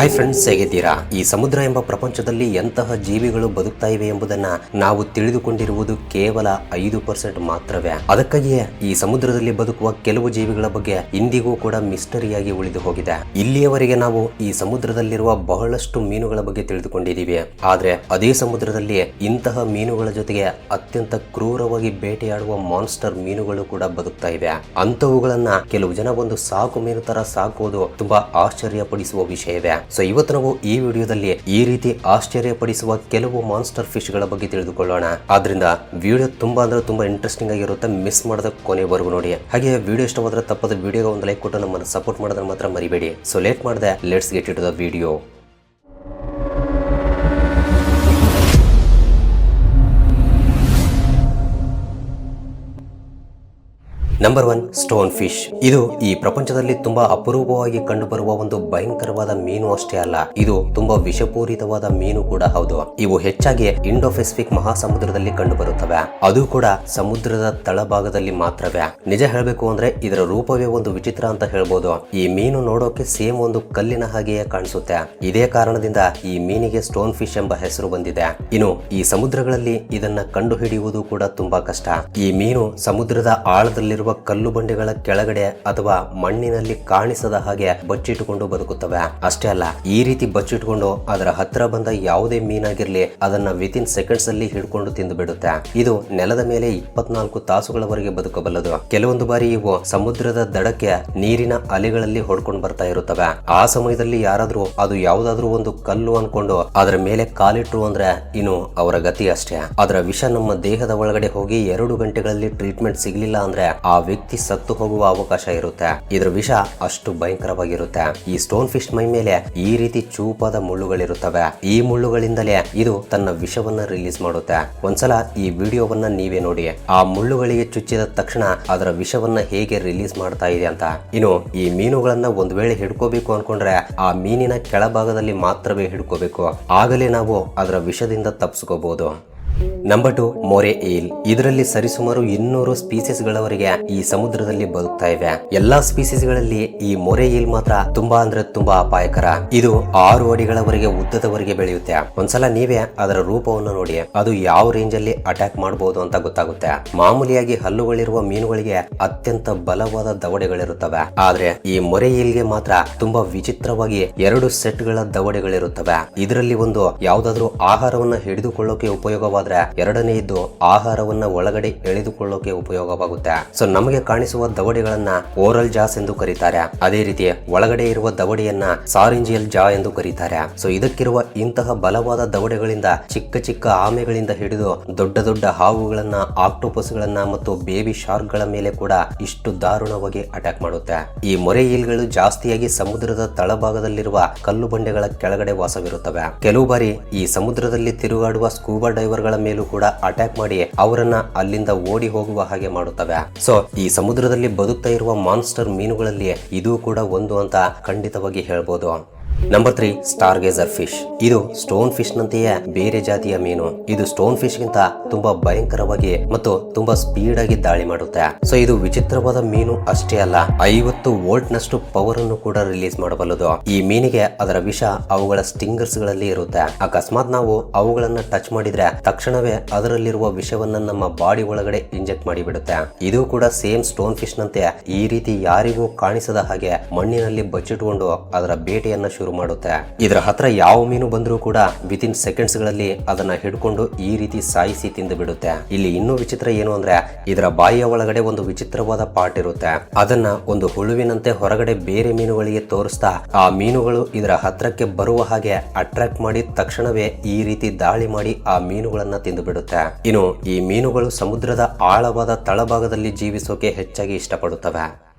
Hi friends ಹೇಗಿದ್ದೀರಾ? ಈ ಸಮುದ್ರ ಎಂಬ ಪ್ರಪಂಚದಲ್ಲಿ ಎಂತಹ ಜೀವಿಗಳು ಬದುಕ್ತಾ ಇವೆ ಎಂಬುದನ್ನ ನಾವು ತಿಳಿದುಕೊಂಡಿರುವುದು ಕೇವಲ ಐದು ಪರ್ಸೆಂಟ್ ಮಾತ್ರವೇ. ಅದಕ್ಕಾಗಿಯೇ ಈ ಸಮುದ್ರದಲ್ಲಿ ಬದುಕುವ ಕೆಲವು ಜೀವಿಗಳ ಬಗ್ಗೆ ಇಂದಿಗೂ ಕೂಡ ಮಿಸ್ಟರಿಯಾಗಿ ಉಳಿದು ಹೋಗಿದೆ. ಇಲ್ಲಿಯವರೆಗೆ ನಾವು ಈ ಸಮುದ್ರದಲ್ಲಿರುವ ಬಹಳಷ್ಟು ಮೀನುಗಳ ಬಗ್ಗೆ ತಿಳಿದುಕೊಂಡಿದ್ದೀವಿ. ಆದ್ರೆ ಅದೇ ಸಮುದ್ರದಲ್ಲಿ ಇಂತಹ ಮೀನುಗಳ ಜೊತೆಗೆ ಅತ್ಯಂತ ಕ್ರೂರವಾಗಿ ಬೇಟೆಯಾಡುವ ಮಾನ್ಸ್ಟರ್ ಮೀನುಗಳು ಕೂಡ ಬದುಕ್ತಾ ಇವೆ. ಅಂತವುಗಳನ್ನ ಕೆಲವು ಜನ ಒಂದು ಸಾಕು ಮೀನು ತರ ಸಾಕುವುದು ತುಂಬಾ ಆಶ್ಚರ್ಯಪಡಿಸುವ ವಿಷಯವೇ. ಸೊ ಇವತ್ತು ನಾವು ಈ ವಿಡಿಯೋದಲ್ಲಿ ಈ ರೀತಿ ಆಶ್ಚರ್ಯಪಡಿಸುವ ಕೆಲವು ಮಾನ್ಸ್ಟರ್ ಫಿಶ್ಗಳ ಬಗ್ಗೆ ತಿಳಿದುಕೊಳ್ಳೋಣ. ಆದ್ರಿಂದ ವಿಡಿಯೋ ತುಂಬಾ ಅಂದ್ರೆ ತುಂಬಾ ಇಂಟ್ರೆಸ್ಟಿಂಗ್ ಆಗಿರುತ್ತೆ. ಮಿಸ್ ಮಾಡದ ಕೊನೆವರೆಗೂ ನೋಡಿ. ಹಾಗೆ ವಿಡಿಯೋ ಇಷ್ಟವಾದ್ರೆ ತಪ್ಪದ ವಿಡಿಯೋಗೆ ಒಂದು ಲೈಕ್ ಕೊಟ್ಟು ನಮ್ಮನ್ನು ಸಪೋರ್ಟ್ ಮಾಡೋದನ್ನ ಮಾತ್ರ ಮರಿಬೇಡಿ. ಸೊ ಲೇಟ್ ಮಾಡದೆ let's get it the video number one stone fish ಇದು ಈ ಪ್ರಪಂಚದಲ್ಲಿ ತುಂಬಾ ಅಪರೂಪವಾಗಿ ಕಂಡುಬರುವ ಒಂದು ಭಯಂಕರವಾದ ಮೀನು ಅಷ್ಟೇ ಅಲ್ಲ, ಇದು ತುಂಬಾ ವಿಷಪೂರಿತವಾದ ಮೀನು ಕೂಡ ಹೌದು. ಇವು ಹೆಚ್ಚಾಗಿ ಇಂಡೋ ಪೆಸಿಫಿಕ್ ಮಹಾಸಮುದ್ರದಲ್ಲಿ ಕಂಡುಬರುತ್ತವೆ. ಅದು ಕೂಡ ಸಮುದ್ರದ ತಳಭಾಗದಲ್ಲಿ ಮಾತ್ರವೇ. ನಿಜ ಹೇಳಬೇಕು ಅಂದ್ರೆ ಇದರ ರೂಪವೇ ಒಂದು ವಿಚಿತ್ರ ಅಂತ ಹೇಳ್ಬೋದು. ಈ ಮೀನು ನೋಡೋಕೆ ಸೇಮ್ ಒಂದು ಕಲ್ಲಿನ ಹಾಗೆಯೇ ಕಾಣಿಸುತ್ತೆ. ಇದೇ ಕಾರಣದಿಂದ ಈ ಮೀನಿಗೆ ಸ್ಟೋನ್ ಫಿಶ್ ಎಂಬ ಹೆಸರು ಬಂದಿದೆ. ಇನ್ನು ಈ ಸಮುದ್ರಗಳಲ್ಲಿ ಇದನ್ನ ಕಂಡು ಹಿಡಿಯುವುದು ಕೂಡ ತುಂಬಾ ಕಷ್ಟ. ಈ ಮೀನು ಸಮುದ್ರದ ಆಳದಲ್ಲಿರುವ ಕಲ್ಲು ಬಂಡೆಗಳ ಕೆಳಗಡೆ ಅಥವಾ ಮಣ್ಣಿನಲ್ಲಿ ಕಾಣಿಸದ ಹಾಗೆ ಬಚ್ಚಿಟ್ಟುಕೊಂಡು ಬದುಕುತ್ತವೆ. ಅಷ್ಟೇ ಅಲ್ಲ, ಈ ರೀತಿ ಬಚ್ಚಿಟ್ಕೊಂಡು ಅದರ ಹತ್ರ ಬಂದ ಯಾವುದೇ ಮೀನಾಗಿರ್ಲಿ ಅದನ್ನ ವಿತಿನ್ ಸೆಕೆಂಡ್ಸ್ ಅಲ್ಲಿ ಹಿಡ್ಕೊಂಡು ತಿಂದು ಬಿಡುತ್ತೆ. ಇದು ನೆಲದ ಮೇಲೆ ಇಪ್ಪತ್ನಾಲ್ಕು ತಾಸುಗಳವರೆಗೆ ಬದುಕಬಲ್ಲದು. ಕೆಲವೊಂದು ಬಾರಿ ಇವು ಸಮುದ್ರದ ದಡಕ್ಕೆ ನೀರಿನ ಅಲೆಗಳಲ್ಲಿ ಹೊಡ್ಕೊಂಡು ಬರ್ತಾ ಇರುತ್ತವೆ. ಆ ಸಮಯದಲ್ಲಿ ಯಾರಾದ್ರೂ ಅದು ಯಾವುದಾದ್ರೂ ಒಂದು ಕಲ್ಲು ಅನ್ಕೊಂಡು ಅದರ ಮೇಲೆ ಕಾಲಿಟ್ರು ಅಂದ್ರೆ ಇನ್ನು ಅವರ ಗತಿ ಅಷ್ಟೇ. ಅದರ ವಿಷ ನಮ್ಮ ದೇಹದ ಒಳಗಡೆ ಹೋಗಿ ಎರಡು ಗಂಟೆಗಳಲ್ಲಿ ಟ್ರೀಟ್ಮೆಂಟ್ ಸಿಗ್ಲಿಲ್ಲ ಅಂದ್ರೆ ಆ ವ್ಯಕ್ತಿ ಸತ್ತು ಹೋಗುವ ಅವಕಾಶ ಇರುತ್ತೆ. ಇದರ ವಿಷ ಅಷ್ಟು ಭಯಂಕರವಾಗಿರುತ್ತೆ. ಈ ಸ್ಟೋನ್ ಫಿಶ್ ಮೈ ಮೇಲೆ ಈ ರೀತಿ ಚೂಪಾದ ಮುಳ್ಳುಗಳಿರುತ್ತವೆ. ಈ ಮುಳ್ಳುಗಳಿಂದಲೇ ಇದು ತನ್ನ ವಿಷವನ್ನ ರಿಲೀಸ್ ಮಾಡುತ್ತೆ. ಒಂದ್ಸಲ ಈ ವಿಡಿಯೋವನ್ನ ನೀವೇ ನೋಡಿ. ಆ ಮುಳ್ಳುಗಳಿಗೆ ಚುಚ್ಚಿದ ತಕ್ಷಣ ಅದರ ವಿಷವನ್ನ ಹೇಗೆ ರಿಲೀಸ್ ಮಾಡ್ತಾ ಇದೆ ಅಂತ. ಇನ್ನು ಈ ಮೀನುಗಳನ್ನ ಒಂದ್ ವೇಳೆ ಹಿಡ್ಕೋಬೇಕು ಅನ್ಕೊಂಡ್ರೆ ಆ ಮೀನಿನ ಕೆಳಭಾಗದಲ್ಲಿ ಮಾತ್ರವೇ ಹಿಡ್ಕೋಬೇಕು. ಆಗಲೇ ನಾವು ಅದರ ವಿಷದಿಂದ ತಪ್ಪಿಸ್ಕೋಬಹುದು. ನಂಬರ್ ಟು ಮೋರೆ, ಏಲ್. ಇದರಲ್ಲಿ ಸರಿಸುಮಾರು ಇನ್ನೂರು ಸ್ಪೀಸೀಸ್ ಗಳವರೆಗೆ ಈ ಸಮುದ್ರದಲ್ಲಿ ಬದುಕ್ತಾ ಇವೆ. ಎಲ್ಲಾ ಸ್ಪೀಸೀಸ್ಗಳಲ್ಲಿ ಈ ಮೊರೆ, ಏಲ್ ಮಾತ್ರ ತುಂಬಾ ಅಂದ್ರೆ ತುಂಬಾ ಅಪಾಯಕರ. ಇದು ಆರು ಅಡಿಗಳವರೆಗೆ ಉದ್ದದವರೆಗೆ ಬೆಳೆಯುತ್ತೆ. ಒಂದ್ಸಲ ನೀವೇ ಅದರ ರೂಪವನ್ನು ನೋಡಿ. ಅದು ಯಾವ ರೇಂಜ್ ಅಲ್ಲಿ ಅಟ್ಯಾಕ್ ಮಾಡಬಹುದು ಅಂತ ಗೊತ್ತಾಗುತ್ತೆ. ಮಾಮೂಲಿಯಾಗಿ ಹಲ್ಲುಗಳಿರುವ ಮೀನುಗಳಿಗೆ ಅತ್ಯಂತ ಬಲವಾದ ದವಡೆಗಳಿರುತ್ತವೆ. ಆದ್ರೆ ಈ ಮೊರೆ, ಏಲ್ಗೆ ಮಾತ್ರ ತುಂಬಾ ವಿಚಿತ್ರವಾಗಿ ಎರಡು ಸೆಟ್ಗಳ ದವಡೆಗಳಿರುತ್ತವೆ. ಇದರಲ್ಲಿ ಒಂದು ಯಾವ್ದಾದ್ರು ಆಹಾರವನ್ನ ಹಿಡಿದುಕೊಳ್ಳೋಕೆ ಉಪಯೋಗವಾದ್ರೆ ಎರಡನೆಯದ್ದು ಆಹಾರವನ್ನ ಒಳಗಡೆ ಎಳೆದುಕೊಳ್ಳೋಕೆ ಉಪಯೋಗವಾಗುತ್ತೆ. ಸೊ ನಮಗೆ ಕಾಣಿಸುವ ದವಡೆಗಳನ್ನ ಓರಲ್ ಜಾಸ್ ಎಂದು ಕರೀತಾರೆ. ಅದೇ ರೀತಿ ಒಳಗಡೆ ಇರುವ ದವಡೆಯನ್ನ ಸಾರಿಂಜಿಯಲ್ ಜಾ ಎಂದು ಕರೀತಾರೆ. ಸೊ ಇದಕ್ಕಿರುವ ಇಂತಹ ಬಲವಾದ ದವಡೆಗಳಿಂದ ಚಿಕ್ಕ ಚಿಕ್ಕ ಆಮೆಗಳಿಂದ ಹಿಡಿದು ದೊಡ್ಡ ದೊಡ್ಡ ಹಾವುಗಳನ್ನ ಆಕ್ಟೋಪಸ್ ಗಳನ್ನ ಮತ್ತು ಬೇಬಿ ಶಾರ್ಕ್ಗಳ ಮೇಲೆ ಕೂಡ ಇಷ್ಟು ದಾರುಣವಾಗಿ ಅಟ್ಯಾಕ್ ಮಾಡುತ್ತೆ. ಈ ಮೊರೆ ಈಲ್ಗಳು ಜಾಸ್ತಿಯಾಗಿ ಸಮುದ್ರದ ತಳಭಾಗದಲ್ಲಿರುವ ಕಲ್ಲು ಬಂಡೆಗಳ ಕೆಳಗಡೆ ವಾಸವಿರುತ್ತವೆ. ಕೆಲವು ಬಾರಿ ಈ ಸಮುದ್ರದಲ್ಲಿ ತಿರುಗಾಡುವ ಸ್ಕೂಬಾ ಡೈವರ್ಗಳ ಮೇಲೂ ಕೂಡ ಅಟ್ಯಾಕ್ ಮಾಡಿ ಅವರನ್ನ ಅಲ್ಲಿಂದ ಓಡಿ ಹೋಗುವ ಹಾಗೆ ಮಾಡುತ್ತವೆ. ಸೊ ಈ ಸಮುದ್ರದಲ್ಲಿ ಬದುಕ್ತಾ ಇರುವ ಮಾನ್ಸ್ಟರ್ ಮೀನುಗಳಲ್ಲಿ ಇದು ಕೂಡ ಒಂದು ಅಂತ ಖಂಡಿತವಾಗಿ ಹೇಳ್ಬೋದು. Number three stargazer fish ಇದು ಸ್ಟೋನ್ ಫಿಶ್ ನಂತೆಯೇ ಬೇರೆ ಜಾತಿಯ ಮೀನು. ಇದು ಸ್ಟೋನ್ ಫಿಶ್ ಗಿಂತ ತುಂಬಾ ಭಯಂಕರವಾಗಿ ಮತ್ತು ತುಂಬಾ ಸ್ಪೀಡ್ ಆಗಿ ದಾಳಿ ಮಾಡುತ್ತೆ. ಸೊ ಇದು ವಿಚಿತ್ರವಾದ ಮೀನು ಅಷ್ಟೇ ಅಲ್ಲ, ಐವತ್ತು ವೋಲ್ಟ್ ನಷ್ಟು ಪವರ್ ಅನ್ನು ಕೂಡ ರಿಲೀಸ್ ಮಾಡಬಲ್ಲದು. ಈ ಮೀನಿಗೆ ಅದರ ವಿಷ ಅವುಗಳ ಸ್ಟಿಂಗರ್ಸ್ಗಳಲ್ಲಿ ಇರುತ್ತೆ. ಅಕಸ್ಮಾತ್ ನಾವು ಅವುಗಳನ್ನ ಟಚ್ ಮಾಡಿದ್ರೆ ತಕ್ಷಣವೇ ಅದರಲ್ಲಿರುವ ವಿಷವನ್ನ ನಮ್ಮ ಬಾಡಿ ಒಳಗಡೆ ಇಂಜೆಕ್ಟ್ ಮಾಡಿಬಿಡುತ್ತೆ. ಇದು ಕೂಡ ಸೇಮ್ ಸ್ಟೋನ್ ಫಿಶ್ ನಂತೆ ಈ ರೀತಿ ಯಾರಿಗೂ ಕಾಣಿಸದ ಹಾಗೆ ಮಣ್ಣಿನಲ್ಲಿ ಬಚ್ಚಿಟ್ಕೊಂಡು ಅದರ ಬೇಟೆಯನ್ನ ಶುರು ಮಾಡುತ್ತೆ. ಇದರ ಹತ್ರ ಯಾವ ಮೀನು ಬಂದರೂ ಕೂಡ ವಿತಿನ್ ಸೆಕೆಂಡ್ಸ್ಗಳಲ್ಲಿ ಅದನ್ನ ಹಿಡ್ಕೊಂಡು ಈ ರೀತಿ ಸಾಯಿಸಿ ತಿಂದು ಬಿಡುತ್ತೆ. ಇಲ್ಲಿ ಇನ್ನೂ ವಿಚಿತ್ರ ಏನು ಅಂದ್ರೆ ಇದರ ಬಾಯಿಯ ಒಳಗಡೆ ಒಂದು ವಿಚಿತ್ರವಾದ ಪಾರ್ಟ್ ಇರುತ್ತೆ. ಅದನ್ನ ಒಂದು ಹುಳುವಿನಂತೆ ಹೊರಗಡೆ ಬೇರೆ ಮೀನುಗಳಿಗೆ ತೋರಿಸ್ತಾ ಆ ಮೀನುಗಳು ಇದರ ಹತ್ರಕ್ಕೆ ಬರುವ ಹಾಗೆ ಅಟ್ರಾಕ್ಟ್ ಮಾಡಿ ತಕ್ಷಣವೇ ಈ ರೀತಿ ದಾಳಿ ಮಾಡಿ ಆ ಮೀನುಗಳನ್ನ ತಿಂದು ಬಿಡುತ್ತೆ. ಇನ್ನು ಈ ಮೀನುಗಳು ಸಮುದ್ರದ ಆಳವಾದ ತಳಭಾಗದಲ್ಲಿ ಜೀವಿಸೋಕೆ ಹೆಚ್ಚಾಗಿ ಇಷ್ಟಪಡುತ್ತವೆ.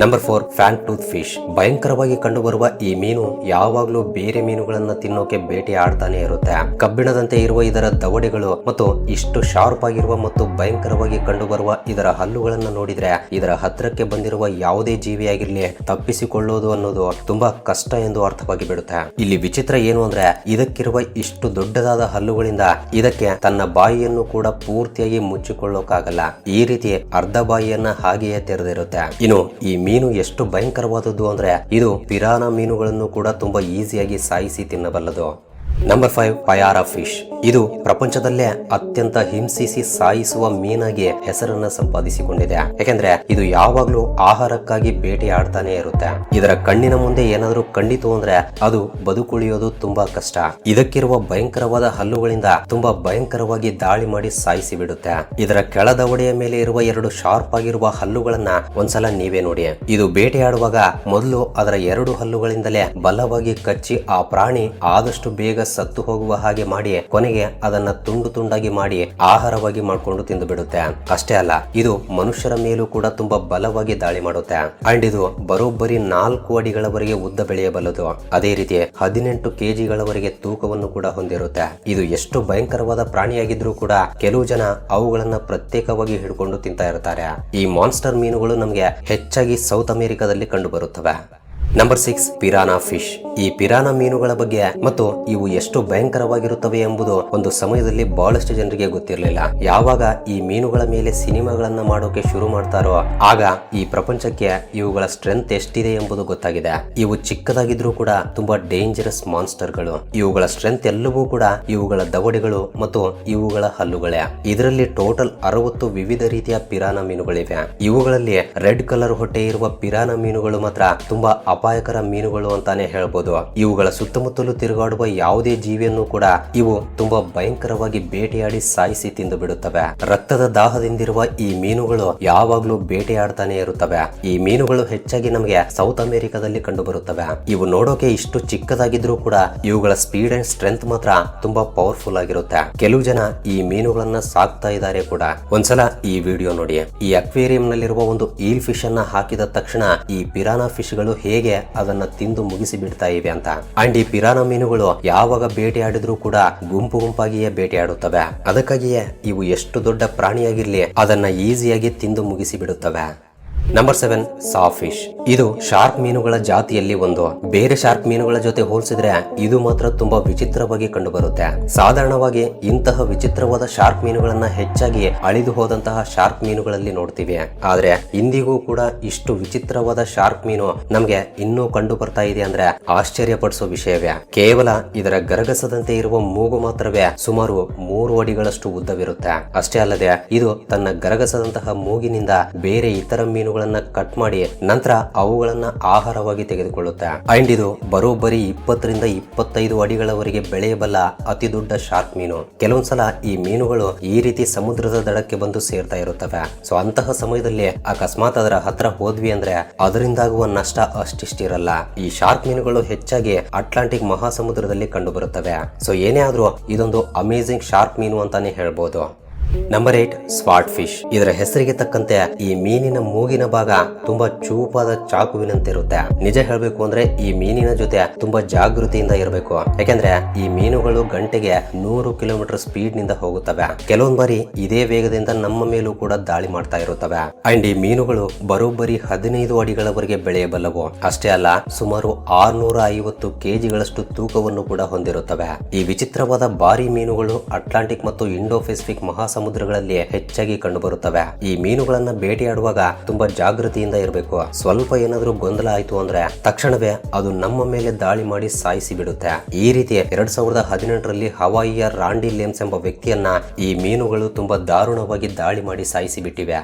Number four fangtooth fish ಭಯಂಕರವಾಗಿ ಕಂಡುಬರುವ ಈ ಮೀನು ಯಾವಾಗಲೂ ಬೇರೆ ಮೀನುಗಳನ್ನ ತಿನ್ನೋಕೆ ಬೇಟೆ ಆಡ್ತಾನೆ ಇರುತ್ತೆ. ಕಬ್ಬಿಣದಂತೆ ಇರುವ ಇದರ ದವಡೆಗಳು ಮತ್ತು ಇಷ್ಟು ಶಾರ್ಪ್ ಆಗಿರುವ ಮತ್ತು ಭಯಂಕರವಾಗಿ ಕಂಡುಬರುವ ಇದರ ಹಲ್ಲುಗಳನ್ನ ನೋಡಿದ್ರೆ ಇದರ ಹತ್ತಿರಕ್ಕೆ ಬಂದಿರುವ ಯಾವುದೇ ಜೀವಿಯಾಗಿರ್ಲಿ ತಪ್ಪಿಸಿಕೊಳ್ಳೋದು ಅನ್ನೋದು ತುಂಬಾ ಕಷ್ಟ ಎಂದು ಅರ್ಥವಾಗಿ ಬಿಡುತ್ತೆ. ಇಲ್ಲಿ ವಿಚಿತ್ರ ಏನು ಅಂದ್ರೆ ಇದಕ್ಕಿರುವ ಇಷ್ಟು ದೊಡ್ಡದಾದ ಹಲ್ಲುಗಳಿಂದ ಇದಕ್ಕೆ ತನ್ನ ಬಾಯಿಯನ್ನು ಕೂಡ ಪೂರ್ತಿಯಾಗಿ ಮುಚ್ಚಿಕೊಳ್ಳೋಕಾಗಲ್ಲ. ಈ ರೀತಿ ಅರ್ಧ ಬಾಯಿಯನ್ನ ಹಾಗೆಯೇ ತೆರೆದಿರುತ್ತೆ. ಇನ್ನು ಈ ಮೀನು ಎಷ್ಟು ಭಯಂಕರವಾದದ್ದು ಅಂದ್ರೆ ಇದು ಪಿರಾನ ಮೀನುಗಳನ್ನು ಕೂಡ ತುಂಬಾ ಈಸಿಯಾಗಿ ಸಾಯಿಸಿ ತಿನ್ನಬಲ್ಲದು. ನಂಬರ್ ಫೈವ್ ಪಯಾರ ಫಿಶ್ ಇದು ಪ್ರಪಂಚದಲ್ಲೇ ಅತ್ಯಂತ ಹಿಂಸಿಸಿ ಸಾಯಿಸುವ ಮೀನಾಗಿ ಹೆಸರನ್ನ ಸಂಪಾದಿಸಿಕೊಂಡಿದೆ. ಯಾಕೆಂದ್ರೆ ಇದು ಯಾವಾಗ್ಲೂ ಆಹಾರಕ್ಕಾಗಿ ಬೇಟೆಯಾಡ್ತಾನೆ ಇರುತ್ತೆ. ಇದರ ಕಣ್ಣಿನ ಮುಂದೆ ಏನಾದ್ರೂ ಕಂಡಿತು ಅಂದ್ರೆ ಅದು ಬದುಕುಳಿಯೋದು ತುಂಬಾ ಕಷ್ಟ. ಇದಕ್ಕಿರುವ ಭಯಂಕರವಾದ ಹಲ್ಲುಗಳಿಂದ ತುಂಬಾ ಭಯಂಕರವಾಗಿ ದಾಳಿ ಮಾಡಿ ಸಾಯಿಸಿ ಬಿಡುತ್ತೆ. ಇದರ ಕೆಳದವಡೆಯ ಮೇಲೆ ಇರುವ ಎರಡು ಶಾರ್ಪ್ ಆಗಿರುವ ಹಲ್ಲುಗಳನ್ನ ಒಂದ್ಸಲ ನೀವೇ ನೋಡಿ. ಇದು ಬೇಟೆಯಾಡುವಾಗ ಮೊದಲು ಅದರ ಎರಡು ಹಲ್ಲುಗಳಿಂದಲೇ ಬಲವಾಗಿ ಕಚ್ಚಿ ಆ ಪ್ರಾಣಿ ಆದಷ್ಟು ಬೇಗ ಸತ್ತು ಹೋಗುವ ಹಾಗೆ ಮಾಡಿ ಕೊನೆಗೆ ಅದನ್ನ ತುಂಡು ತುಂಡಾಗಿ ಮಾಡಿ ಆಹಾರವಾಗಿ ಮಾಡ್ಕೊಂಡು ತಿಂದು ಬಿಡುತ್ತೆ. ಅಷ್ಟೇ ಅಲ್ಲ, ಇದು ಮನುಷ್ಯರ ಮೇಲೂ ಕೂಡ ತುಂಬಾ ಬಲವಾಗಿ ದಾಳಿ ಮಾಡುತ್ತೆ. ಅಂಡ್ ಇದು ಬರೋಬ್ಬರಿ ನಾಲ್ಕು ಅಡಿಗಳವರೆಗೆ ಉದ್ದ ಬೆಳೆಯಬಲ್ಲದು. ಅದೇ ರೀತಿ ಹದಿನೆಂಟು ಕೆಜಿಗಳವರೆಗೆ ತೂಕವನ್ನು ಕೂಡ ಹೊಂದಿರುತ್ತೆ. ಇದು ಎಷ್ಟು ಭಯಂಕರವಾದ ಪ್ರಾಣಿಯಾಗಿದ್ರೂ ಕೂಡ ಕೆಲವು ಜನ ಅವುಗಳನ್ನ ಪ್ರತ್ಯೇಕವಾಗಿ ಹಿಡ್ಕೊಂಡು ತಿಂತಾ ಇರ್ತಾರೆ. ಈ ಮಾನ್ಸ್ಟರ್ ಮೀನುಗಳು ನಮಗೆ ಹೆಚ್ಚಾಗಿ ಸೌತ್ ಅಮೆರಿಕಾದಲ್ಲಿ ಕಂಡು ಬರುತ್ತವೆ ನಂಬರ್ ಸಿಕ್ಸ್, ಪಿರಾನಾ ಫಿಶ್. ಈ ಪಿರಾನ ಮೀನುಗಳ ಬಗ್ಗೆ ಮತ್ತು ಇವು ಎಷ್ಟು ಭಯಂಕರವಾಗಿರುತ್ತವೆ ಎಂಬುದು ಒಂದು ಸಮಯದಲ್ಲಿ ಬಹಳಷ್ಟು ಜನರಿಗೆ ಗೊತ್ತಿರಲಿಲ್ಲ. ಯಾವಾಗ ಈ ಮೀನುಗಳ ಮೇಲೆ ಸಿನಿಮಾಗಳನ್ನ ಮಾಡೋಕೆ ಶುರು ಮಾಡ್ತಾರೋ, ಆಗ ಈ ಪ್ರಪಂಚಕ್ಕೆ ಇವುಗಳ ಸ್ಟ್ರೆಂತ್ ಎಷ್ಟಿದೆ ಎಂಬುದು ಗೊತ್ತಾಗಿದೆ. ಇವು ಚಿಕ್ಕದಾಗಿದ್ರೂ ಕೂಡ ತುಂಬಾ ಡೇಂಜರಸ್ ಮಾನ್ಸ್ಟರ್ಗಳು ಇವುಗಳ ಸ್ಟ್ರೆಂತ್ ಎಲ್ಲವೂ ಕೂಡ ಇವುಗಳ ದವಡೆಗಳು ಮತ್ತು ಇವುಗಳ ಹಲ್ಲುಗಳೇ. ಇದರಲ್ಲಿ ಟೋಟಲ್ ಅರವತ್ತು ವಿವಿಧ ರೀತಿಯ ಪಿರಾನ ಮೀನುಗಳಿವೆ. ಇವುಗಳಲ್ಲಿ ರೆಡ್ ಕಲರ್ ಹೊಟ್ಟೆ ಇರುವ ಪಿರಾನ ಮೀನುಗಳು ಮಾತ್ರ ತುಂಬಾ ಅಪಾಯಕರ ಮೀನುಗಳು ಅಂತಾನೆ ಹೇಳ್ಬೋದು. ಇವುಗಳ ಸುತ್ತಮುತ್ತಲು ತಿರುಗಾಡುವ ಯಾವುದೇ ಜೀವಿಯನ್ನು ಕೂಡ ಇವು ತುಂಬಾ ಭಯಂಕರವಾಗಿ ಬೇಟೆಯಾಡಿ ಸಾಯಿಸಿ ತಿಂದು ಬಿಡುತ್ತವೆ ರಕ್ತದ ದಾಹದಿಂದಿರುವ ಈ ಮೀನುಗಳು ಯಾವಾಗ್ಲೂ ಬೇಟೆಯಾಡ್ತಾನೆ ಇರುತ್ತವೆ. ಈ ಮೀನುಗಳು ಹೆಚ್ಚಾಗಿ ನಮಗೆ ಸೌತ್ ಅಮೆರಿಕಾದಲ್ಲಿ ಕಂಡು ಬರುತ್ತವೆ ಇವು ನೋಡೋಕೆ ಇಷ್ಟು ಚಿಕ್ಕದಾಗಿದ್ರೂ ಕೂಡ ಇವುಗಳ ಸ್ಪೀಡ್ ಅಂಡ್ ಸ್ಟ್ರೆಂತ್ ಮಾತ್ರ ತುಂಬಾ ಪವರ್ಫುಲ್ ಆಗಿರುತ್ತೆ. ಕೆಲವು ಜನ ಈ ಮೀನುಗಳನ್ನ ಸಾಕ್ತಾ ಇದ್ದಾರೆ ಕೂಡ. ಒಂದ್ಸಲ ಈ ವಿಡಿಯೋ ನೋಡಿ. ಈ ಅಕ್ವೇರಿಯಂ ನಲ್ಲಿರುವ ಒಂದು ಈಲ್ ಫಿಶ್ ಅನ್ನ ಹಾಕಿದ ತಕ್ಷಣ ಈ ಪಿರಾನಾ ಫಿಶ್ಗಳು ಹೇಗೆ ಅದನ್ನ ತಿಂದು ಮುಗಿಸಿ ಬಿಡ್ತಾ ಇವೆ ಅಂತ. ಅಂಡ್ ಈ ಪಿರಾನ ಮೀನುಗಳು ಯಾವಾಗ ಬೇಟೆಯಾಡಿದ್ರೂ ಕೂಡ ಗುಂಪು ಗುಂಪಾಗಿಯೇ ಬೇಟೆಯಾಡುತ್ತವೆ ಅದಕ್ಕಾಗಿಯೇ ಇವು ಎಷ್ಟು ದೊಡ್ಡ ಪ್ರಾಣಿಯಾಗಿರ್ಲಿ, ಅದನ್ನ ಈಸಿಯಾಗಿ ತಿಂದು ಮುಗಿಸಿ ಬಿಡುತ್ತವೆ ನಂಬರ್ ಸೆವೆನ್ ಸಾಫಿಶ್ ಇದು ಶಾರ್ಕ್ ಮೀನುಗಳ ಜಾತಿಯಲ್ಲಿ ಒಂದು. ಬೇರೆ ಶಾರ್ಕ್ ಮೀನುಗಳ ಜೊತೆ ಹೋಲಿಸಿದ್ರೆ ಇದು ಮಾತ್ರ ತುಂಬಾ ವಿಚಿತ್ರವಾಗಿ ಕಂಡುಬರುತ್ತೆ. ಸಾಧಾರಣವಾಗಿ ಇಂತಹ ವಿಚಿತ್ರವಾದ ಶಾರ್ಕ್ ಮೀನುಗಳನ್ನ ಹೆಚ್ಚಾಗಿ ಅಳಿದು ಹೋದಂತಹ ಶಾರ್ಕ್ ಮೀನುಗಳಲ್ಲಿ ನೋಡ್ತೀವಿ. ಆದ್ರೆ ಇಂದಿಗೂ ಕೂಡ ಇಷ್ಟು ವಿಚಿತ್ರವಾದ ಶಾರ್ಕ್ ಮೀನು ನಮ್ಗೆ ಇನ್ನೂ ಕಂಡು ಬರ್ತಾ ಇದೆ ಅಂದ್ರೆ ಆಶ್ಚರ್ಯ ಪಡಿಸೋ ವಿಷಯವೇ. ಕೇವಲ ಇದರ ಗರಗಸದಂತೆ ಇರುವ ಮೂಗು ಮಾತ್ರವೇ ಸುಮಾರು ಮೂರು ಅಡಿಗಳಷ್ಟು ಉದ್ದವಿರುತ್ತೆ. ಅಷ್ಟೇ ಅಲ್ಲದೆ ಇದು ತನ್ನ ಗರಗಸದಂತಹ ಮೂಗಿನಿಂದ ಬೇರೆ ಇತರ ಮೀನುಗಳನ್ನ ಕಟ್ ಮಾಡಿ ನಂತರ ಅವುಗಳನ್ನ ಆಹಾರವಾಗಿ ತೆಗೆದುಕೊಳ್ಳುತ್ತೆ. ಅಂಡ್ ಇದು ಬರೋಬ್ಬರಿ ಇಪ್ಪತ್ತರಿಂದ ಇಪ್ಪತ್ತೈದು ಅಡಿಗಳವರೆಗೆ ಬೆಳೆಯಬಲ್ಲ ಅತಿ ದೊಡ್ಡ ಶಾರ್ಕ್ ಮೀನು. ಕೆಲವೊಂದ್ಸಲ ಈ ಮೀನುಗಳು ಈ ರೀತಿ ಸಮುದ್ರದ ದಡಕ್ಕೆ ಬಂದು ಸೇರ್ತಾ ಇರುತ್ತವೆ. ಸೊ ಅಂತಹ ಸಮಯದಲ್ಲಿ ಅಕಸ್ಮಾತ್ ಅದರ ಹತ್ರ ಹೋದ್ವಿ ಅಂದ್ರೆ ಅದರಿಂದಾಗುವ ನಷ್ಟ ಅಷ್ಟಿಷ್ಟಿರಲ್ಲ. ಈ ಶಾರ್ಕ್ ಮೀನುಗಳು ಹೆಚ್ಚಾಗಿ ಅಟ್ಲಾಂಟಿಕ್ ಮಹಾಸಮುದ್ರದಲ್ಲಿ ಕಂಡು ಬರುತ್ತವೆ ಸೊ ಏನೇ ಆದ್ರೂ ಇದೊಂದು ಅಮೇಜಿಂಗ್ ಶಾರ್ಕ್ ಮೀನು ಅಂತಾನೆ ಹೇಳ್ಬೋದು. ನಂಬರ್ ಏಟ್ ಸ್ಪಾಟ್ ಫಿಶ್ ಇದರ ಹೆಸರಿಗೆ ತಕ್ಕಂತೆ ಈ ಮೀನಿನ ಮೂಗಿನ ಭಾಗ ತುಂಬಾ ಚೂಪಾದ ಚಾಕುವಿನಂತೆ ಇರುತ್ತೆ ನಿಜ ಹೇಳಬೇಕು ಅಂದ್ರೆ ಈ ಮೀನಿನ ಜೊತೆ ತುಂಬಾ ಜಾಗೃತಿಯಿಂದ ಇರಬೇಕು. ಯಾಕೆಂದ್ರೆ ಈ ಮೀನುಗಳು ಗಂಟೆಗೆ ನೂರು ಕಿಲೋಮೀಟರ್ ಸ್ಪೀಡ್ನಿಂದ ಹೋಗುತ್ತವೆ. ಕೆಲವೊಂದ್ ಬಾರಿ ಇದೇ ವೇಗದಿಂದ ನಮ್ಮ ಮೇಲೂ ಕೂಡ ದಾಳಿ ಮಾಡ್ತಾ ಇರುತ್ತವೆ. ಅಂಡ್ ಈ ಮೀನುಗಳು ಬರೋಬ್ಬರಿ ಹದಿನೈದು ಅಡಿಗಳವರೆಗೆ ಬೆಳೆಯಬಲ್ಲವು. ಅಷ್ಟೇ ಅಲ್ಲ, ಸುಮಾರು ಆರ್ನೂರ ಐವತ್ತು ಕೆಜಿಗಳಷ್ಟು ತೂಕವನ್ನು ಕೂಡ ಹೊಂದಿರುತ್ತವೆ. ಈ ವಿಚಿತ್ರವಾದ ಬಾರಿ ಮೀನುಗಳು ಅಟ್ಲಾಂಟಿಕ್ ಮತ್ತು ಇಂಡೋ ಪೆಸಿಫಿಕ್ ಮಹಾಸಮುದ್ರಗಳಲ್ಲಿ ಹೆಚ್ಚಾಗಿ ಕಂಡುಬರುತ್ತವೆ. ಈ ಮೀನುಗಳನ್ನ ಬೇಟೆಯಾಡುವಾಗ ತುಂಬಾ ಜಾಗೃತಿಯಿಂದ ಇರಬೇಕು. ಸ್ವಲ್ಪ ಏನಾದ್ರೂ ಗೊಂದಲ ಆಯ್ತು ಅಂದ್ರೆ ತಕ್ಷಣವೇ ಅದು ನಮ್ಮ ಮೇಲೆ ದಾಳಿ ಮಾಡಿ ಸಾಯಿಸಿ ಬಿಡುತ್ತೆ. ಈ ರೀತಿ ಎರಡ್ ಸಾವಿರದ ಹದಿನೆಂಟರಲ್ಲಿ ಹವಾಯಿಯ ರಾಂಡಿ ಲೇಮ್ಸ್ ಎಂಬ ವ್ಯಕ್ತಿಯನ್ನ ಈ ಮೀನುಗಳು ತುಂಬಾ ದಾರುಣವಾಗಿ ದಾಳಿ ಮಾಡಿ ಸಾಯಿಸಿ ಬಿಟ್ಟಿವೆ.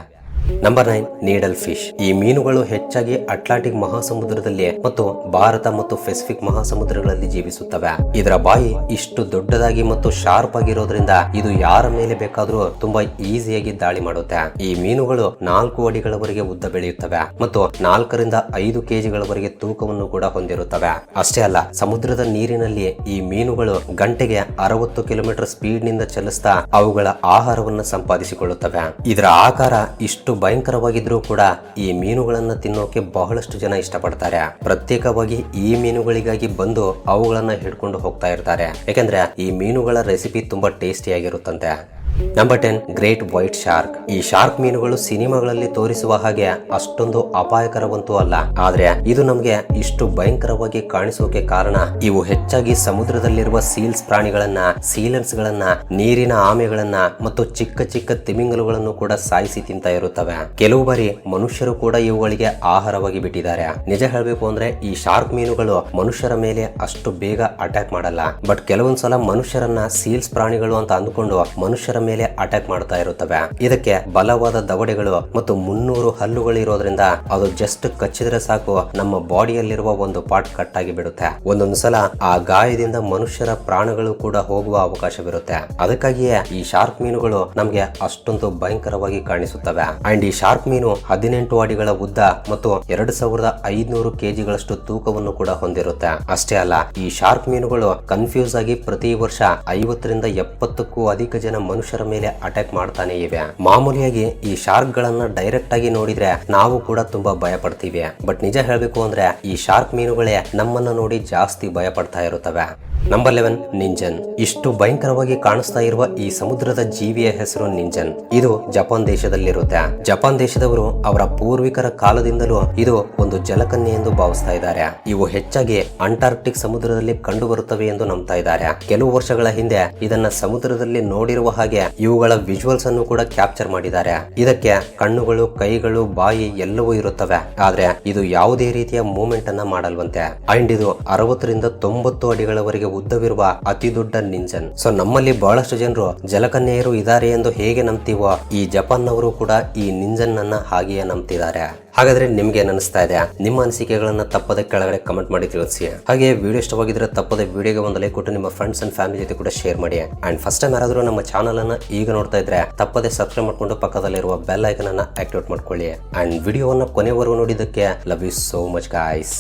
ನಂಬರ್ ನೈನ್ ನೀಡಲ್ ಫಿಶ್ ಈ ಮೀನುಗಳು ಹೆಚ್ಚಾಗಿ ಅಟ್ಲಾಂಟಿಕ್ ಮಹಾಸಮುದ್ರದಲ್ಲಿ ಮತ್ತು ಭಾರತ ಮತ್ತು ಪೆಸಿಫಿಕ್ ಮಹಾಸಮುದ್ರಗಳಲ್ಲಿ ಜೀವಿಸುತ್ತವೆ. ಇದರ ಬಾಯಿ ಇಷ್ಟು ದೊಡ್ಡದಾಗಿ ಮತ್ತು ಶಾರ್ಪ್ ಆಗಿರೋದ್ರಿಂದ ಇದು ಯಾರ ಮೇಲೆ ಬೇಕಾದರೂ ತುಂಬಾ ಈಸಿಯಾಗಿ ದಾಳಿ ಮಾಡುತ್ತೆ. ಈ ಮೀನುಗಳು ನಾಲ್ಕು ಅಡಿಗಳವರೆಗೆ ಉದ್ದ ಬೆಳೆಯುತ್ತವೆ ಮತ್ತು ನಾಲ್ಕರಿಂದ ಐದು ಕೆಜಿಗಳವರೆಗೆ ತೂಕವನ್ನು ಕೂಡ ಹೊಂದಿರುತ್ತವೆ. ಅಷ್ಟೇ ಅಲ್ಲ, ಸಮುದ್ರದ ನೀರಿನಲ್ಲಿ ಈ ಮೀನುಗಳು ಗಂಟೆಗೆ ಅರವತ್ತು ಕಿಲೋಮೀಟರ್ ಸ್ಪೀಡ್ನಿಂದ ಚಲಿಸ್ತಾ ಅವುಗಳ ಆಹಾರವನ್ನು ಸಂಪಾದಿಸಿಕೊಳ್ಳುತ್ತವೆ. ಇದರ ಆಕಾರ ಇಷ್ಟು ಭಯಂಕರವಾಗಿದ್ರೂ ಕೂಡ ಈ ಮೀನುಗಳನ್ನ ತಿನ್ನೋಕೆ ಬಹಳಷ್ಟು ಜನ ಇಷ್ಟಪಡ್ತಾರೆ. ಪ್ರತ್ಯೇಕವಾಗಿ ಈ ಮೀನುಗಳಿಗಾಗಿ ಬಂದು ಅವುಗಳನ್ನ ಹಿಡ್ಕೊಂಡು ಹೋಗ್ತಾ ಇರ್ತಾರೆ. ಯಾಕಂದ್ರೆ ಈ ಮೀನುಗಳ ರೆಸಿಪಿ ತುಂಬಾ tasty ಆಗಿರುತ್ತಂತೆ. Number ten great white shark ಈ ಶಾರ್ಕ್ ಮೀನುಗಳು ಸಿನಿಮಾಗಳಲ್ಲಿ ತೋರಿಸುವ ಹಾಗೆ ಅಷ್ಟೊಂದು ಅಪಾಯಕರವಂತೂ ಅಲ್ಲ. ಆದ್ರೆ ಇದು ನಮಗೆ ಇಷ್ಟು ಭಯಂಕರವಾಗಿ ಕಾಣಿಸೋಕೆ ಕಾರಣ. ಇವು ಹೆಚ್ಚಾಗಿ ಸಮುದ್ರದಲ್ಲಿರುವ ಸೀಲ್ಸ್ ಪ್ರಾಣಿಗಳನ್ನ ಸೀಲನ್ಸ್ ಗಳನ್ನ, ನೀರಿನ ಆಮೆಗಳನ್ನ ಮತ್ತು ಚಿಕ್ಕ ಚಿಕ್ಕ ತಿಮಿಂಗಲುಗಳನ್ನು ಕೂಡ ಸಾಯಿಸಿ ತಿಂತಾ ಇರುತ್ತವೆ. ಕೆಲವು ಬಾರಿ ಮನುಷ್ಯರು ಕೂಡ ಇವುಗಳಿಗೆ ಆಹಾರವಾಗಿ ಬಿಟ್ಟಿದ್ದಾರೆ. ನಿಜ ಹೇಳಬೇಕು ಅಂದ್ರೆ ಈ ಶಾರ್ಕ್ ಮೀನುಗಳು ಮನುಷ್ಯರ ಮೇಲೆ ಅಷ್ಟು ಬೇಗ ಅಟ್ಯಾಕ್ ಮಾಡಲ್ಲ. ಬಟ್ ಕೆಲವೊಂದ್ಸಲ ಮನುಷ್ಯರನ್ನ ಸೀಲ್ಸ್ ಪ್ರಾಣಿಗಳು ಅಂತ ಅಂದ್ಕೊಂಡು ಮನುಷ್ಯರ ಮೇಲೆ ಅಟ್ಯಾಕ್ ಮಾಡ್ತಾ ಇರುತ್ತವೆ. ಇದಕ್ಕೆ ಬಲವಾದ ದವಡೆಗಳು ಮತ್ತು ಮುನ್ನೂರು ಹಲ್ಲುಗಳು ಇರೋದ್ರಿಂದ ಅದು ಜಸ್ಟ್ ಕಚ್ಚಿದ್ರೆ ಸಾಕು, ನಮ್ಮ ಬಾಡಿಯಲ್ಲಿರುವ ಒಂದು ಪಾರ್ಟ್ ಕಟ್ ಆಗಿ ಬಿಡುತ್ತೆ ಒಂದೊಂದು ಸಲ ಆ ಗಾಯದಿಂದ ಮನುಷ್ಯರ ಪ್ರಾಣಗಳು ಕೂಡ ಹೋಗುವ ಅವಕಾಶವಿರುತ್ತೆ. ಅದಕ್ಕಾಗಿಯೇ ಈ ಶಾರ್ಕ್ ಮೀನುಗಳು ನಮಗೆ ಅಷ್ಟೊಂದು ಭಯಂಕರವಾಗಿ ಕಾಣಿಸುತ್ತವೆ. ಅಂಡ್ ಈ ಶಾರ್ಕ್ ಮೀನು ಹದಿನೆಂಟು ಅಡಿಗಳ ಉದ್ದ ಮತ್ತು ಎರಡು ಸಾವಿರದ ಐದ್ನೂರು ಕೆಜಿಗಳಷ್ಟು ತೂಕವನ್ನು ಕೂಡ ಹೊಂದಿರುತ್ತೆ. ಅಷ್ಟೇ ಅಲ್ಲ, ಈ ಶಾರ್ಕ್ ಮೀನುಗಳು ಕನ್ಫ್ಯೂಸ್ ಆಗಿ ಪ್ರತಿ ವರ್ಷ ಐವತ್ತರಿಂದ ಎಪ್ಪತ್ತಕ್ಕೂ ಅಧಿಕ ಜನ ಮನುಷ್ಯರ ಮೇಲೆ ಅಟ್ಯಾಕ್ ಮಾಡ್ತಾನೆ ಇವೆ. ಮಾಮೂಲಿಯಾಗಿ ಈ ಶಾರ್ಕ್ ಗಳನ್ನ ಡೈರೆಕ್ಟ್ ಆಗಿ ನೋಡಿದ್ರೆ ನಾವು ಕೂಡ ತುಂಬಾ ಭಯ ಪಡ್ತೀವಿ ಬಟ್ ನಿಜ ಹೇಳಬೇಕು ಅಂದ್ರೆ ಈ ಶಾರ್ಕ್ ಮೀನುಗಳೇ ನಮ್ಮನ್ನ ನೋಡಿ ಜಾಸ್ತಿ ಭಯ ಪಡ್ತಾ ಇರುತ್ತವೆ. ನಂಬರ್ ಲೆವೆನ್ ನಿಂಜನ್ ಇಷ್ಟು ಭಯಂಕರವಾಗಿ ಕಾಣಿಸ್ತಾ ಇರುವ ಈ ಸಮುದ್ರದ ಜೀವಿಯ ಹೆಸರು ನಿಂಜನ್ ಇದು ಜಪಾನ್ ದೇಶದಲ್ಲಿರುತ್ತೆ. ಜಪಾನ್ ದೇಶದವರು ಅವರ ಪೂರ್ವಿಕರ ಕಾಲದಿಂದಲೂ ಇದು ಒಂದು ಜಲಕನ್ಯೆ ಎಂದು ಭಾವಿಸ್ತಾ ಇದ್ದಾರೆ. ಇವು ಹೆಚ್ಚಾಗಿ ಅಂಟಾರ್ಕ್ಟಿಕ್ ಸಮುದ್ರದಲ್ಲಿ ಕಂಡು ಬರುತ್ತವೆ ಎಂದು ನಂಬ್ತಾ ಇದ್ದಾರೆ. ಕೆಲವು ವರ್ಷಗಳ ಹಿಂದೆ ಇದನ್ನ ಸಮುದ್ರದಲ್ಲಿ ನೋಡಿರುವ ಹಾಗೆ ಇವುಗಳ ವಿಜುವಲ್ಸ್ ಅನ್ನು ಕೂಡ ಕ್ಯಾಪ್ಚರ್ ಮಾಡಿದ್ದಾರೆ. ಇದಕ್ಕೆ ಕಣ್ಣುಗಳು, ಕೈಗಳು, ಬಾಯಿ ಎಲ್ಲವೂ ಇರುತ್ತವೆ. ಆದ್ರೆ ಇದು ಯಾವುದೇ ರೀತಿಯ ಮೂವ್ಮೆಂಟ್ ಅನ್ನ ಮಾಡಲ್ವಂತೆ. ಅಂಡ್ ಇದು ಅರವತ್ತರಿಂದ ತೊಂಬತ್ತು ಅಡಿಗಳವರೆಗೆ ಉದ್ದವಿರುವ ಅತಿ ದೊಡ್ಡ ನಿಂಜನ್. ಸೊ ನಮ್ಮಲ್ಲಿ ಬಹಳಷ್ಟು ಜನರು ಜಲಕನ್ಯೆಯರು ಇದ್ದಾರೆ ಎಂದು ಹೇಗೆ ನಂಬ್ತೀವೋ, ಈ ಜಪಾನ್ ನವರು ಕೂಡ ಈ ನಿಂಜನ್ ಅನ್ನ ಹಾಗೆಯೇ ನಂಬ್ತಿದ್ದಾರೆ. ಹಾಗಾದ್ರೆ ನಿಮ್ಗೆ ಅನಿಸ್ತಾ ಇದೆ? ನಿಮ್ಮ ಅನಿಸಿಕೆಗಳನ್ನ ತಪ್ಪದೆ ಕೆಳಗಡೆ ಕಮೆಂಟ್ ಮಾಡಿ ತಿಳಿಸಿ. ಹಾಗೆ ವಿಡಿಯೋ ಇಷ್ಟವಾಗಿದ್ರೆ ತಪ್ಪದೆ ವಿಡಿಯೋಗೆ ಒಂದು ಲೈಕ್ ಕೊಟ್ಟು ನಿಮ್ಮ ಫ್ರೆಂಡ್ಸ್ ಅಂಡ್ ಫ್ಯಾಮಿಲಿ ಜೊತೆ ಕೂಡ ಶೇರ್ ಮಾಡಿ. ಅಂಡ್ ಫಸ್ಟ್ ಟೈಮ್ ಯಾರಾದರೂ ನಮ್ಮ ಚಾನಲ್ ಅನ್ನ ಈಗ ನೋಡ್ತಾ ಇದ್ರೆ ತಪ್ಪದೆ ಸಬ್ಸ್ಕ್ರೈಬ್ ಮಾಡ್ಕೊಂಡು ಪಕ್ಕದಲ್ಲಿರುವ ಬೆಲ್ ಐಕನ್ ಅನ್ನ ಆಕ್ಟಿವೇಟ್ ಮಾಡ್ಕೊಳ್ಳಿ. ಅಂಡ್ ವಿಡಿಯೋವನ್ನ ಕೊನೆವರೆಗೂ ನೋಡಿದ್ದಕ್ಕೆ love you so much guys